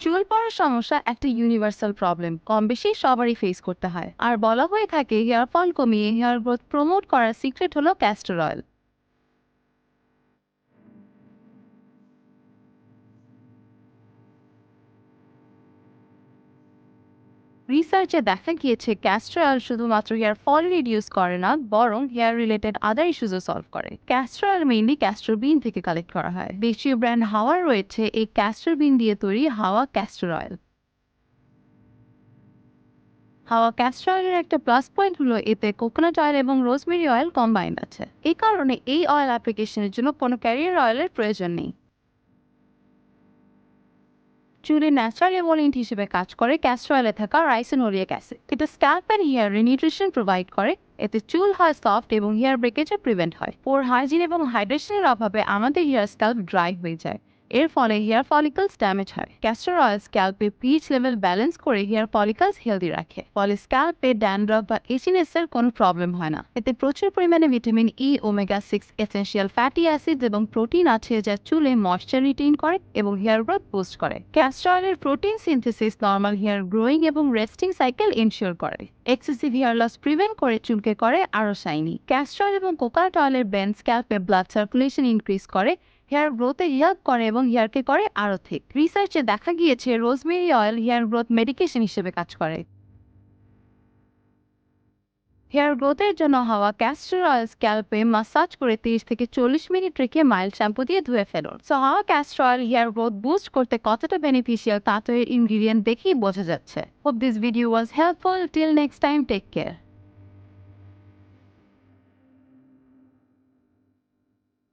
চুল পড়ার সমস্যা একটা ইউনিভার্সাল প্রবলেম কম বেশি সবারই ফেস করতে হয়। আর বলা হয়ে থাকে হেয়ার ফল কমিয়ে হেয়ার গ্রোথ প্রমোট করার সিক্রেট হলো ক্যাস্টর অয়েল রিসার্চে দেখা গিয়েছে ক্যাস্টর অয়েল শুধুমাত্র হেয়ার ফল রিডিউস করে না, বরং হেয়ার রিলেটেড আদার ইস্যুজও সলভ করে। Castor oil mainly castor bean থেকে কালেক্ট করা হয়। দেশীয় ব্র্যান্ড হাওয়ার রয়েছে, এই ক্যাস্টর বিন দিয়ে তৈরি হাওয়া ক্যাস্টর অয়েল হাওয়া ক্যাস্টর অয়েলের একটা প্লাস পয়েন্ট হলো, এতে কোকোনাট অয়েল এবং রোজমেরি অয়েল কম্বাইন্ড আছে। এই কারণে এই অয়েল অ্যাপ্লিকেশনের জন্য কোনো ক্যারিয়ার অয়েলের প্রয়োজন নেই। চুলে ন্যাচারাল এমোলিয়েন্ট হিসেবে কাজ করে ক্যাস্ট্রয়েলে থাকা রাইসিনোলিক অ্যাসিড। এটা স্ক্যাল্প অ্যান্ড হেয়ারে নিউট্রিশন প্রোভাইড করে। এতে চুল হয় সফট এবং হেয়ার ব্রেকেজে প্রিভেন্ট হয়। পোর হাইজিন এবং হাইড্রেশনের অভাবে আমাদের হেয়ার স্ক্যাল্প ড্রাই হয়ে যায়। এর ফলে হেয়ার ফলিকলস ড্যামেজ হয়। ক্যাস্টর অয়েল স্ক্যাল্পে পিচ লেভেল ব্যালেন্স করে হেয়ার ফলিকলস হেলদি রাখে। ফলে স্ক্যাল্পে ড্যান্ড্রফ বা এসিনেস এর কোনো প্রবলেম হয় না। এতে প্রচুর পরিমাণে vitamin E omega six essential fatty acid এবং প্রোটিন আছে যা চুলে ময়শ্চার রিটেইন করে এবং হেয়ার গ্রোথ বুস্ট করে। ক্যাস্টর অয়েলের protein synthesis normal hair growing এবং রেস্টিং সাইকেল ইনশিওর করে। এক্সেসিভ হেয়ার লস প্রিভেন্ট করে, চুলকে করে আরও শাইনি ক্যাস্টর এবং কোকানাট অয়েলের ব্যান্ড স্ক্যাল্পে ব্লাড সার্কুলেশন ইনক্রিজ করে হেয়ার গ্রোথে হেল্প করে এবং হেয়ারকে করে আরও ঠিক। রিসার্চে দেখা গিয়েছে rosemary oil hair growth medication হিসেবে কাজ করে। হেয়ার গ্রোথের জন্য হওয়া ক্যাস্টর অয়েল স্ক্যাল্পে মাসাজ করে তিরিশ থেকে চল্লিশ মিনিট রেখে মাইল্ড শ্যাম্পু দিয়ে ধুয়ে ফেলুন। সো হাওয়া castor oil hair growth boost করতে কতটা বেনিফিশিয়াল তা তো ইনগ্রিডিয়েন্ট দেখেই বোঝা যাচ্ছে। Hope this video was helpful till next time take care